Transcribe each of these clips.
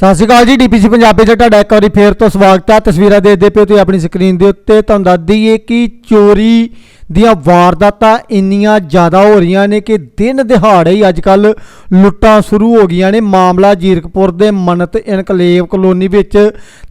ਸਤਿ ਸ਼੍ਰੀ ਅਕਾਲ ਜੀ, ਡੀਪੀਸੀ ਪੰਜਾਬੀ 'ਚ ਤੁਹਾਡਾ ਇੱਕ ਵਾਰੀ ਫੇਰ ਤੋਂ ਸਵਾਗਤ ਹੈ ਤਸਵੀਰਾਂ ਦੇਖਦੇ ਪਿਓ ਤੁਸੀਂ ਆਪਣੀ ਸਕਰੀਨ ਦੇ ਉੱਤੇ। ਤੁਹਾਨੂੰ ਦੱਸ ਦਈਏ ਕਿ ਚੋਰੀ ਦੀਆਂ ਵਾਰਦਾਤਾਂ ਇੰਨੀਆਂ ਜ਼ਿਆਦਾ ਹੋ ਰਹੀਆਂ ਨੇ ਕਿ ਦਿਨ ਦਿਹਾੜੇ ਹੀ ਅੱਜ-ਕੱਲ ਲੁੱਟਾਂ ਸ਼ੁਰੂ ਹੋ ਗਈਆਂ ਨੇ। ਮਾਮਲਾ ਜੀਰਕਪੁਰ ਦੇ ਮਨਤ ਇਨਕਲੇਵ ਕਲੋਨੀ ਵਿੱਚ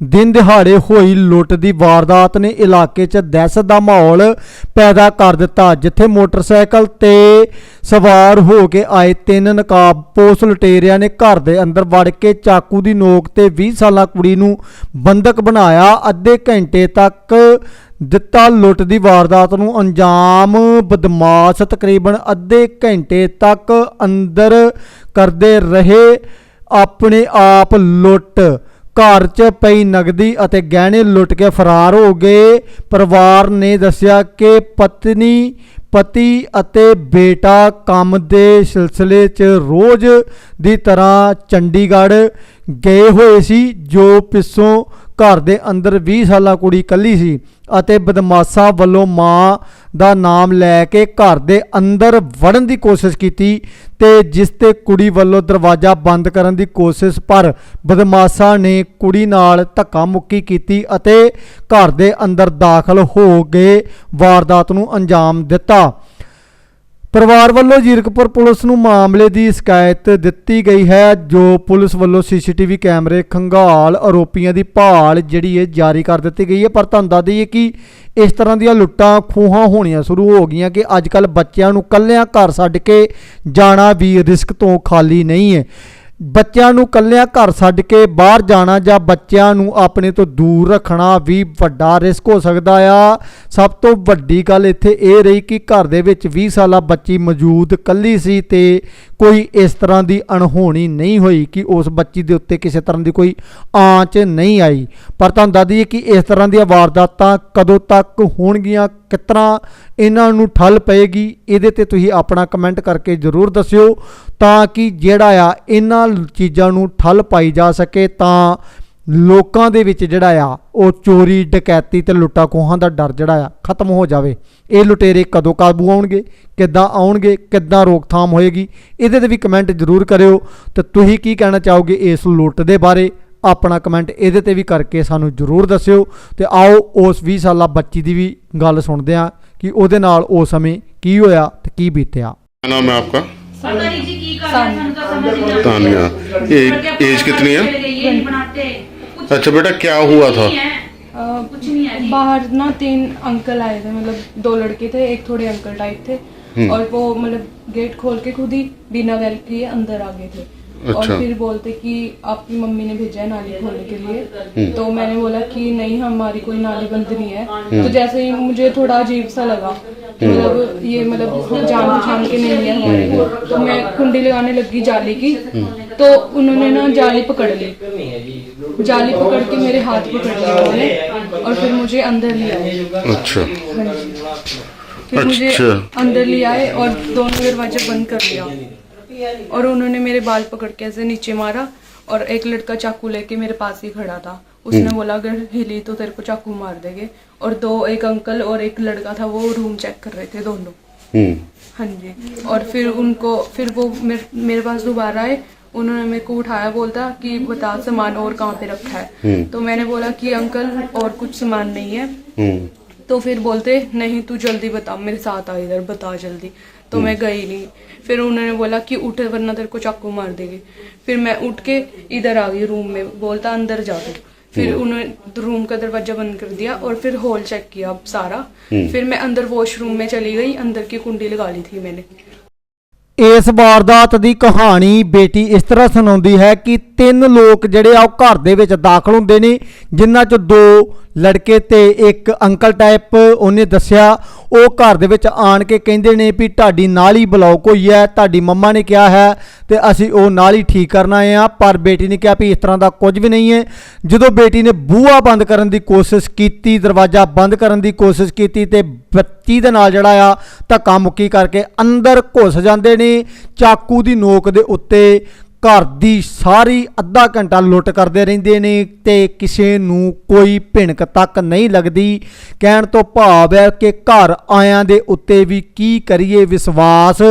ਦਿਨ ਦਿਹਾੜੇ ਹੋਈ ਲੁੱਟ ਦੀ ਵਾਰਦਾਤ ਨੇ ਇਲਾਕੇ 'ਚ ਦਹਿਸ਼ਤ ਦਾ ਮਾਹੌਲ ਪੈਦਾ ਕਰ ਦਿੱਤਾ, ਜਿੱਥੇ ਮੋਟਰਸਾਈਕਲ ਤੇ ਸਵਾਰ ਹੋ ਕੇ ਆਏ ਤਿੰਨ ਨਕਾਬਪੋਸ਼ ਲੁਟੇਰਿਆਂ ਨੇ ਘਰ ਦੇ ਅੰਦਰ ਵੜ ਕੇ ਚਾਕੂ ਦੀ ਨੋਕ ਤੇ 20 ਸਾਲਾ ਕੁੜੀ ਨੂੰ ਬੰਦਕ ਬਣਾਇਆ। ਅੱਧੇ ਘੰਟੇ ਤੱਕ ਦਿੱਤਾ ਲੁੱਟ ਦੀ ਵਾਰਦਾਤ ਨੂੰ ਅੰਜਾਮ, ਬਦਮਾਸ਼ ਤਕਰੀਬਨ ਅੱਧੇ ਘੰਟੇ ਤੱਕ ਅੰਦਰ ਕਰਦੇ ਰਹੇ। ਆਪਣੇ ਆਪ ਲੁੱਟ। ਘਰ 'ਚ ਪਈ ਨਗਦੀ ਅਤੇ ਗਹਿਣੇ ਲੁੱਟ ਕੇ ਫਰਾਰ ਹੋ ਗਏ। ਪਰਿਵਾਰ ਨੇ ਦੱਸਿਆ ਕਿ ਪਤਨੀ ਪਤੀ ਅਤੇ ਬੇਟਾ ਕੰਮ ਦੇ ਸਿਲਸਿਲੇ 'ਚ ਰੋਜ਼ ਦੀ ਤਰ੍ਹਾਂ ਚੰਡੀਗੜ੍ਹ ਗਏ ਹੋਏ ਸੀ, ਜੋ ਪਿੱਛੋਂ ਘਰ ਦੇ ਅੰਦਰ 20 ਸਾਲਾ ਕੁੜੀ ਇਕੱਲੀ ਸੀ ਅਤੇ ਬਦਮਾਸ਼ਾਂ ਵੱਲੋਂ ਮਾਂ ਦਾ ਨਾਮ ਲੈ ਕੇ ਘਰ ਦੇ ਅੰਦਰ ਵੜਨ ਦੀ ਕੋਸ਼ਿਸ਼ ਕੀਤੀ ਤੇ ਜਿਸ ਤੇ ਕੁੜੀ ਵੱਲੋਂ ਦਰਵਾਜ਼ਾ ਬੰਦ ਕਰਨ ਦੀ ਕੋਸ਼ਿਸ਼, ਪਰ ਬਦਮਾਸ਼ਾਂ ਨੇ ਕੁੜੀ ਨਾਲ ਧੱਕਾ ਮੁੱਕੀ ਕੀਤੀ ਅਤੇ ਘਰ ਦੇ ਅੰਦਰ ਦਾਖਲ ਹੋ ਗਏ ਵਾਰਦਾਤ ਨੂੰ ਅੰਜਾਮ ਦਿੱਤਾ। ਪਰਿਵਾਰ ਵੱਲੋਂ ਜੀਰਕਪੁਰ ਪੁਲਿਸ ਨੂੰ ਮਾਮਲੇ ਦੀ ਸ਼ਿਕਾਇਤ ਦਿੱਤੀ ਗਈ ਹੈ, ਜੋ ਪੁਲਿਸ ਵੱਲੋਂ ਸੀਸੀਟੀਵੀ ਕੈਮਰੇ ਖੰਗਾਲ ਆਰੋਪੀਆਂ ਦੀ ਭਾਲ ਜਿਹੜੀ ਹੈ ਜਾਰੀ ਕਰ ਦਿੱਤੀ ਗਈ ਹੈ। ਪਰ ਤੁਹਾਨੂੰ ਦੱਸ ਦਈਏ ਕਿ ਇਸ ਤਰ੍ਹਾਂ ਦੀਆਂ ਲੁੱਟਾਂ ਖੋਹਾਂ ਹੋਣੀਆਂ ਸ਼ੁਰੂ ਹੋ ਗਈਆਂ ਕਿ ਅੱਜ ਕੱਲ ਬੱਚਿਆਂ ਨੂੰ ਕੱਲਿਆਂ ਘਰ ਛੱਡ ਕੇ ਜਾਣਾ ਵੀ ਰਿਸਕ ਤੋਂ ਖਾਲੀ ਨਹੀਂ ਹੈ। ਬੱਚਿਆਂ ਨੂੰ ਕੱਲਿਆਂ ਘਰ ਛੱਡ ਕੇ ਬਾਹਰ ਜਾਣਾ ਜਾਂ ਬੱਚਿਆਂ ਨੂੰ ਆਪਣੇ ਤੋਂ ਦੂਰ ਰੱਖਣਾ ਵੀ ਵੱਡਾ ਰਿਸਕ ਹੋ ਸਕਦਾ ਆ। ਸਭ ਤੋਂ ਵੱਡੀ ਗੱਲ ਇੱਥੇ ਇਹ ਰਹੀ ਕਿ ਘਰ ਦੇ ਵਿੱਚ 20 ਸਾਲਾ ਬੱਚੀ ਮੌਜੂਦ ਕੱਲੀ ਸੀ ਤੇ ਕੋਈ ਇਸ ਤਰ੍ਹਾਂ ਦੀ ਅਣਹੋਣੀ ਨਹੀਂ ਹੋਈ ਕਿ ਉਸ ਬੱਚੀ ਦੇ ਉੱਤੇ ਕਿਸੇ ਤਰ੍ਹਾਂ ਦੀ ਕੋਈ ਆਂਚ ਨਹੀਂ ਆਈ। ਪਰ ਤੁਹਾਨੂੰ ਦੱਸ ਦਈਏ ਕਿ ਇਸ ਤਰ੍ਹਾਂ ਦੀਆਂ ਵਾਰਦਾਤਾਂ ਕਦੋਂ ਤੱਕ ਹੋਣਗੀਆਂ ਕਿਸ ਤਰ੍ਹਾਂ ਇਹਨਾਂ ਨੂੰ ਠੱਲ ਪਏਗੀ, ਇਹਦੇ ਤੇ ਤੁਸੀਂ ਆਪਣਾ ਕਮੈਂਟ ਕਰਕੇ ਜ਼ਰੂਰ ਦੱਸਿਓ ਤਾਂ ਕਿ ਜਿਹੜਾ ਆ ਇਹਨਾਂ ਚੀਜ਼ਾਂ ਨੂੰ ਠੱਲ ਪਾਈ ਜਾ ਸਕੇ ਤਾਂ ਲੋਕਾਂ ਦੇ ਵਿੱਚ ਜਿਹੜਾ ਆ ਉਹ ਚੋਰੀ, ਡਕੈਤੀ ਤੇ ਲੁੱਟਾ ਖੋਹਾਂ ਦਾ ਡਰ ਜਿਹੜਾ ਆ ਖਤਮ ਹੋ ਜਾਵੇ। ਇਹ ਲੁਟੇਰੇ ਕਦੋਂ ਕਾਬੂ ਆਉਣਗੇ, ਕਿੱਦਾਂ ਆਉਣਗੇ, ਕਿੱਦਾਂ ਰੋਕਥਾਮ ਹੋਏਗੀ, ਇਹਦੇ ਤੇ ਵੀ ਕਮੈਂਟ ਜ਼ਰੂਰ ਕਰਿਓ। ਤੇ ਤੁਸੀਂ ਕੀ ਕਹਿਣਾ ਚਾਹੋਗੇ ਇਸ ਲੁੱਟ ਦੇ ਬਾਰੇ? ਆਪਣਾ ਕਮੈਂਟ ਇਹਦੇ ਤੇ ਵੀ ਕਰਕੇ ਸਾਨੂੰ ਜਰੂਰ ਦੱਸਿਓ ਤੇ ਆਓ ਉਸ 20 ਸਾਲਾ ਬੱਚੀ ਦੀ ਵੀ ਗੱਲ ਸੁਣਦੇ ਹਾਂ ਕਿ ਉਹਦੇ ਨਾਲ ਉਸ ਸਮੇਂ ਕੀ ਹੋਇਆ ਤੇ ਕੀ ਬੀਤਿਆ क्या नाम है आपका पता नहीं जी की कर रहे हैं, सानू तो समझ नहीं आता। तानिया ये करके एज अपना कितनी बनाते है रहिए, ये नहीं बनाते कुछ अच्छा बेटा क्या हुआ था नहीं है अ, कुछ नहीं है जी। बाहर ना तीन अंकल आए थे मतलब दो लड़के थे एक थोड़े अंकल टाइप थे और वो मतलब गेट खोल के खुद ही बिना बेल किए अंदर आ गए थे और अच्छा। फिर बोलते कि आपकी मम्मी ने भेजा है नाली खोलने के लिए। हम्म। तो मैंने बोला कि नहीं हमारी कोई नाली बंद नहीं है। तो जैसे ही मुझे थोड़ा अजीब सा लगा हम्म। मतलब ये मतलब जान पहचान के नहीं है हमारे तो मैं कुंडी लगाने लगी जाली की। हम्म। तो उन्होंने ना जाली पकड़ ली। जाली पकड़ के मेरे हाथ पकड़ लिए उन्होंने और फिर मुझे अंदर ले आए। अच्छा। फिर मुझे अच्छा। अंदर ले आए और दोनों दरवाजे बंद कर लिया और उन्होंने मेरे बाल पकड़ के ऐसे नीचे मारा और एक लड़का चाकू लेके मेरे पास ही खड़ा था। उसने बोला अगर हिली तो तेरे को चाकू मार देंगे। और दो एक अंकल और एक लड़का था वो रूम चेक कर रहे थे दोनों। हम्म। हाँ जी। और फिर उनको फिर वो मेरे, मेरे पास दोबारा आए। उन्होंने मेरे को उठाया बोलता कि बता सामान और कहाँ पे रखा है। हम्म। तो मैंने बोला कि अंकल और कुछ सामान नहीं है। हम्म। तो फिर बोलते नहीं तू जल्दी बता मेरे साथ आ इधर बता जल्दी। तो मैं गई नहीं। फिर उन्होंने बोला कि उठ वरना तेरे को चाकू मार देंगे। फिर मैं उठ के इधर आ गई रूम में। बोलता अंदर जा दो फिर उन्होंने रूम का दरवाज़ा बंद कर दिया और फिर हॉल चेक किया सारा। फिर मैं अंदर वॉशरूम में चली गई अंदर की कुंडी लगा ली थी मैंने। ਇਸ ਵਾਰਦਾਤ ਦੀ ਕਹਾਣੀ ਬੇਟੀ ਇਸ ਤਰ੍ਹਾਂ ਸੁਣਾਉਂਦੀ ਹੈ ਕਿ ਤਿੰਨ ਲੋਕ ਜਿਹੜੇ ਆ ਉਹ ਘਰ ਦੇ ਵਿੱਚ ਦਾਖਲ ਹੁੰਦੇ ਨੇ, ਜਿਨ੍ਹਾਂ ਚ ਦੋ ਲੜਕੇ ਤੇ ਇੱਕ ਅੰਕਲ ਟਾਈਪ ਉਹਨੇ ਦੱਸਿਆ, ਉਹ ਘਰ ਦੇ ਵਿੱਚ ਆਣ ਕੇ ਕਹਿੰਦੇ ਨੇ ਵੀ ਤੁਹਾਡੀ ਨਾਲੀ ਬਲੌਕ ਹੋਈ ਹੈ, ਤੁਹਾਡੀ ਮੰਮਾ ਨੇ ਕਿਹਾ ਹੈ ਤੇ ਅਸੀਂ ਉਹ ਨਾਲ ਹੀ ਠੀਕ ਕਰਨ ਆਏ ਆ ਪਰ ਬੇਟੀ ਨੇ ਕਿਹਾ ਵੀ ਇਸ ਤਰ੍ਹਾਂ ਦਾ ਕੁਝ ਵੀ ਨਹੀਂ ਹੈ। ਜਦੋਂ ਬੇਟੀ ਨੇ ਬੂਹਾ ਬੰਦ ਕਰਨ ਦੀ ਕੋਸ਼ਿਸ਼ ਕੀਤੀ, ਦਰਵਾਜ਼ਾ ਬੰਦ ਕਰਨ ਦੀ ਕੋਸ਼ਿਸ਼ ਕੀਤੀ ਤੇ ਬੱਤੀ ਦੇ ਨਾਲ ਜਿਹੜਾ ਆ ਧੱਕਾ ਮੁੱਕੀ ਕਰਕੇ ਅੰਦਰ ਘੁਸ ਜਾਂਦੇ ਨੇ, ਚਾਕੂ ਦੀ ਨੋਕ ਦੇ ਉੱਤੇ ਘਰ ਦੀ ਸਾਰੀ ਅੱਧਾ ਘੰਟਾ ਲੁੱਟ ਕਰਦੇ ਰਹਿੰਦੇ ਨੇ ਤੇ ਕਿਸੇ ਨੂੰ ਕੋਈ ਭਿਣਕ ਤੱਕ ਨਹੀਂ ਲੱਗਦੀ। ਕਹਿਣ ਤੋਂ ਭਾਵ ਹੈ ਕਿ ਘਰ ਆਇਆਂ ਦੇ ਉੱਤੇ ਵੀ ਕੀ ਕਰੀਏ ਵਿਸ਼ਵਾਸ।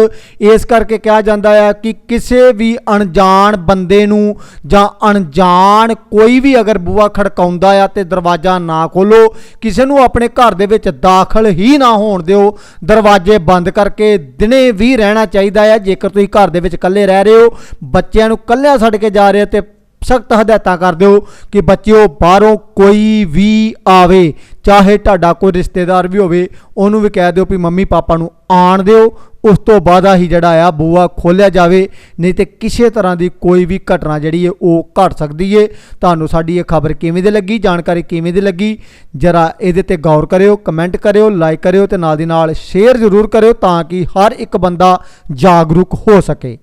ਇਸ ਕਰਕੇ ਕਿਹਾ ਜਾਂਦਾ ਹੈ ਕਿ ਕਿਸੇ ਵੀ ਅਣਜਾਣ ਬੰਦੇ ਨੂੰ ਜਾਂ ਅਣਜਾਣ ਕੋਈ ਵੀ ਅਗਰ ਬੂਆ ਖੜਕਾਉਂਦਾ ਆ ਤੇ ਦਰਵਾਜ਼ਾ ਨਾ ਖੋਲੋ ਕਿਸੇ ਨੂੰ ਆਪਣੇ ਘਰ ਦੇ ਵਿੱਚ ਦਾਖਲ ਹੀ ਨਾ ਹੋਣ ਦਿਓ। ਦਰਵਾਜ਼ੇ ਬੰਦ ਕਰਕੇ ਦਿਨੇ ਵੀ ਰਹਿਣਾ ਚਾਹੀਦਾ ਹੈ। ਜੇਕਰ ਤੁਸੀਂ ਘਰ ਦੇ ਵਿੱਚ ਇਕੱਲੇ ਰਹਿ ਰਹੇ ਹੋ, ਬੱਚੇ ਬੱਚਿਆਂ ਨੂੰ ਇਕੱਲਿਆਂ ਛੱਡ ਕੇ ਜਾ ਰਹੇ ਹੋ ਤੇ ਸਖਤ ਹਦਾਇਤਾਂ ਕਰ ਦਿਓ ਕਿ ਬੱਚਿਓ ਬਾਹਰੋਂ ਕੋਈ ਵੀ ਆਵੇ, ਚਾਹੇ ਤੁਹਾਡਾ ਕੋਈ ਰਿਸ਼ਤੇਦਾਰ ਵੀ ਹੋਵੇ, ਉਹਨੂੰ ਵੀ ਕਹਿ ਦਿਓ ਵੀ ਮੰਮੀ ਪਾਪਾ ਨੂੰ ਆਣ ਦਿਓ। ਉਸ ਤੋਂ ਬਾਅਦ ਹੀ ਜਿਹੜਾ ਆ ਬੂਆ ਖੋਲਿਆ ਜਾਵੇ, ਨਹੀਂ ਤੇ ਕਿਸੇ ਤਰ੍ਹਾਂ ਦੀ ਕੋਈ ਵੀ ਘਟਨਾ ਜਿਹੜੀ ਹੈ ਉਹ ਘਟ ਸਕਦੀ ਹੈ ਤੁਹਾਨੂੰ ਸਾਡੀ ਇਹ ਖਬਰ ਕਿਵੇਂ ਦੀ ਲੱਗੀ, ਜਾਣਕਾਰੀ ਕਿਵੇਂ ਦੀ ਲੱਗੀ, ਜਰਾ ਇਹਦੇ ਤੇ ਗੌਰ ਕਰਿਓ, ਕਮੈਂਟ ਕਰਿਓ, ਲਾਈਕ ਕਰਿਓ ਤੇ ਨਾਲ ਦੀ ਨਾਲ ਸ਼ੇਅਰ ਜ਼ਰੂਰ ਕਰਿਓ ਤਾਂ ਕਿ ਹਰ ਇੱਕ ਬੰਦਾ ਜਾਗਰੂਕ ਹੋ ਸਕੇ।